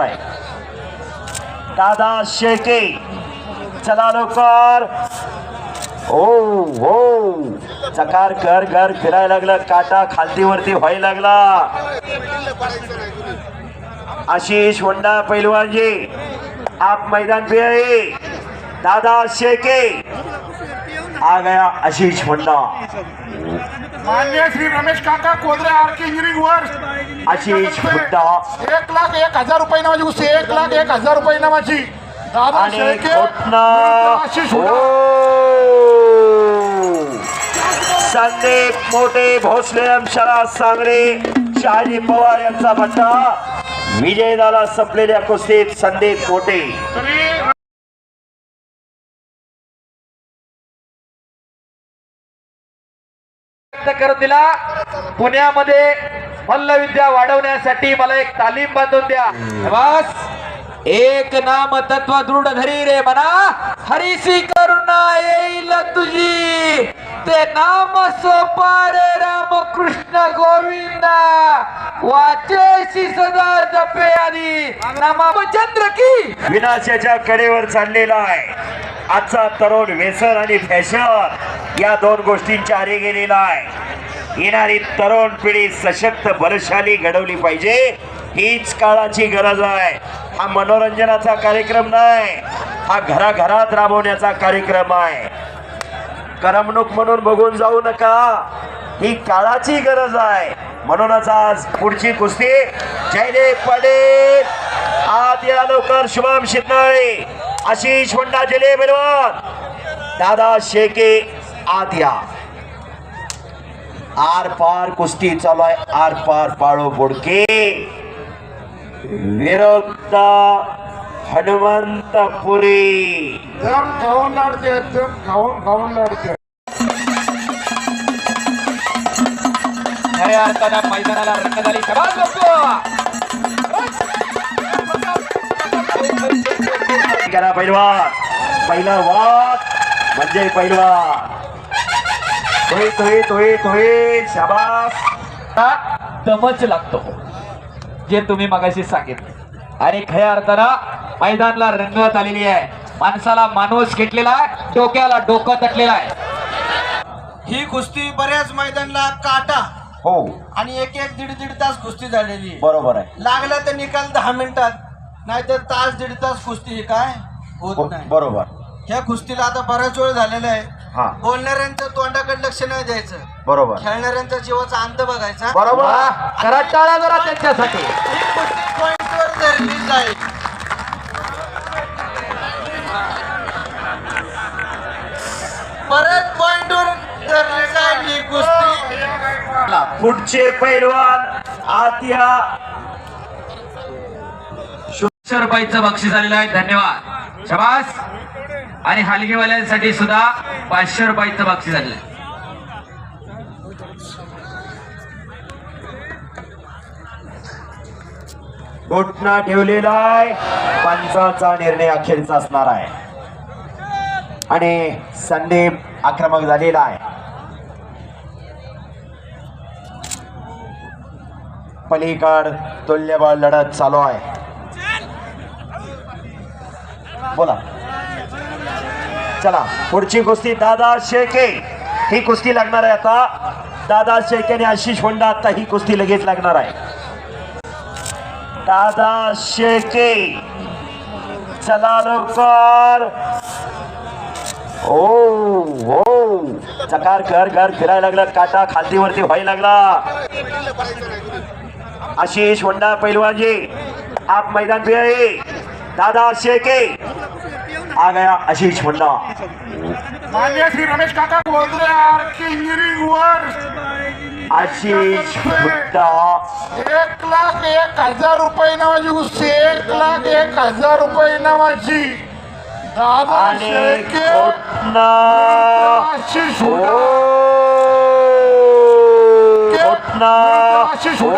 आहे. दादा शेके चला लवकर. ओ हो. चकार कर घर फिरायला लागलं. काटा खालतीवरती व्हायला लागला. आशिष होंडा पैलवानजी आप मैदान पे आहे. दादा शेके आ गया आशिष होंडा मान्य श्री रमेश काका Kodre R K engineering work Ashish Hudda एक लाख एक हजार रुपये नावाची कुस्ती एक लाख एक हजार रुपये नावाची. दादा आणि शेळके, आशिष हो. संदीप मोठे भोसले अंशरा सांगरे शहाजी पवार यांचा भट्टा. विजय झाला संपलेल्या कुस्तीत संदीप मोठे. तरी व्यक्त करून दिला. पुण्यामध्ये मल्लविद्या वाढवण्यासाठी मला एक तालीम बांधून द्या. बस. एक नाम तत्व दृढ धरी रे मना. हरीसी करुणा येईल तुझी. ते नाम सोपारे राम कृष्ण गोविंदा. वाचेशी सदा जपे आणि नामाचंद्र की. विनाशाच्या कडेवर चाललेला आहे. आजचा तरुण व्यसन आणि फॅशन. या दोन गोष्टींच्या आरे गेलेला आहे. येणारी तरुण पिढी सशक्त बलशाली घडवली पाहिजे. हीच काळाची गरज आहे. हा मनोरंजनाचा कार्यक्रम नाही. हा घराघरात राबवण्याचा कार्यक्रम आहे. करमणूक म्हणून बघून जाऊ नका. ही काळाची गरज आहे. म्हणूनच आज पुढची कुस्ती जयदेव पडे आत या लवकर शुभम शिंदळे आशिष होंडा जले बलवान दादा शेके आत या. आर पार कुस्ती चालू आहे. आर पार पाळो बोडके. विरोध हनुमंतपुरी. दम खाऊन लाडते दम खाऊन खाऊन लाडते खऱ्या अर्थानं मैदानाला रंग झाली शबास करा पैलवान. पहिला वाद म्हणजे पैलवान. तोय शाबास. दमच लागतो. जे तुम्ही मगाशी सांगितलं. आणि खऱ्या अर्थानं मैदानला रंगत आलेली आहे. माणसाला माणूस घेतलेला आहे डोक्याला डोकं तटलेलं आहे. ही कुस्ती बऱ्याच मैदानला काटा हो. आणि एक एक दीड दीड तास कुस्ती झालेली. बरोबर आहे. लागला तर निकाल दहा मिनिटात नाहीतर तास दीड तास कुस्ती ही काय होत ब- नाही. बरोबर. ह्या कुस्तीला आता बराच वेळ झालेला आहे. हा. बोलणाऱ्यांचं तोंडाकडे लक्ष नाही द्यायचं. बरोबर. खेळणाऱ्यांचा जीवाचा अंत बघायचा. बरोबर. करा टाळ्या जरा त्यांच्यासाठी. ही कुस्ती पॉइंटवर धरली जाईल. परत पॉइंटवर धरली जाईल ही कुस्ती पुढचे पैलवान आत या पाचशे रुपयाचं बक्षीस आलेलं आहे. धन्यवाद. शबास. आणि हलगीवाल्यांसाठी सुद्धा पाचशे रुपयाचं बक्षीस आलेलं घोटणा घोटना ठेवलेला आहे. पंचाचा निर्णय अखेरचा असणार आहे. आणि संदीप आक्रमक झालेला आहे. पलीकड तुल्यबळ लढत चालू आहे. बोला. चला पुढची कुस्ती दादा शेके. ही कुस्ती लागणार आहे आता. दादा शेके आणि आशिष होंडा आता ही कुस्ती लगेच लागणार आहे. दादा शेके. चला लवकर. ओ हो चकार घर घर फिरायला लागलं. काटा खालतीवरती व्हायला लागला. आशिष होंडा पैलवानजी आप मैदान पे आहे. दादा शेके. आ गया आशिष होंडा मान्य श्री रमेश काका K engineering work Ashish Hudda एक लाख एक हजार रुपये नावाची एक लाख एक हजार रुपये नावाची. दादा आणि आशिष आशिष हो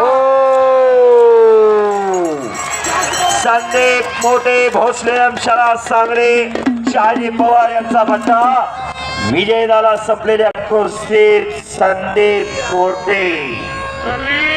संदीप मोठे भोसले अंशरा सांगणे शहाजी पवार यांचा भट्टा विजय झाला संपलेल्या कुस्तीत संदीप मोठे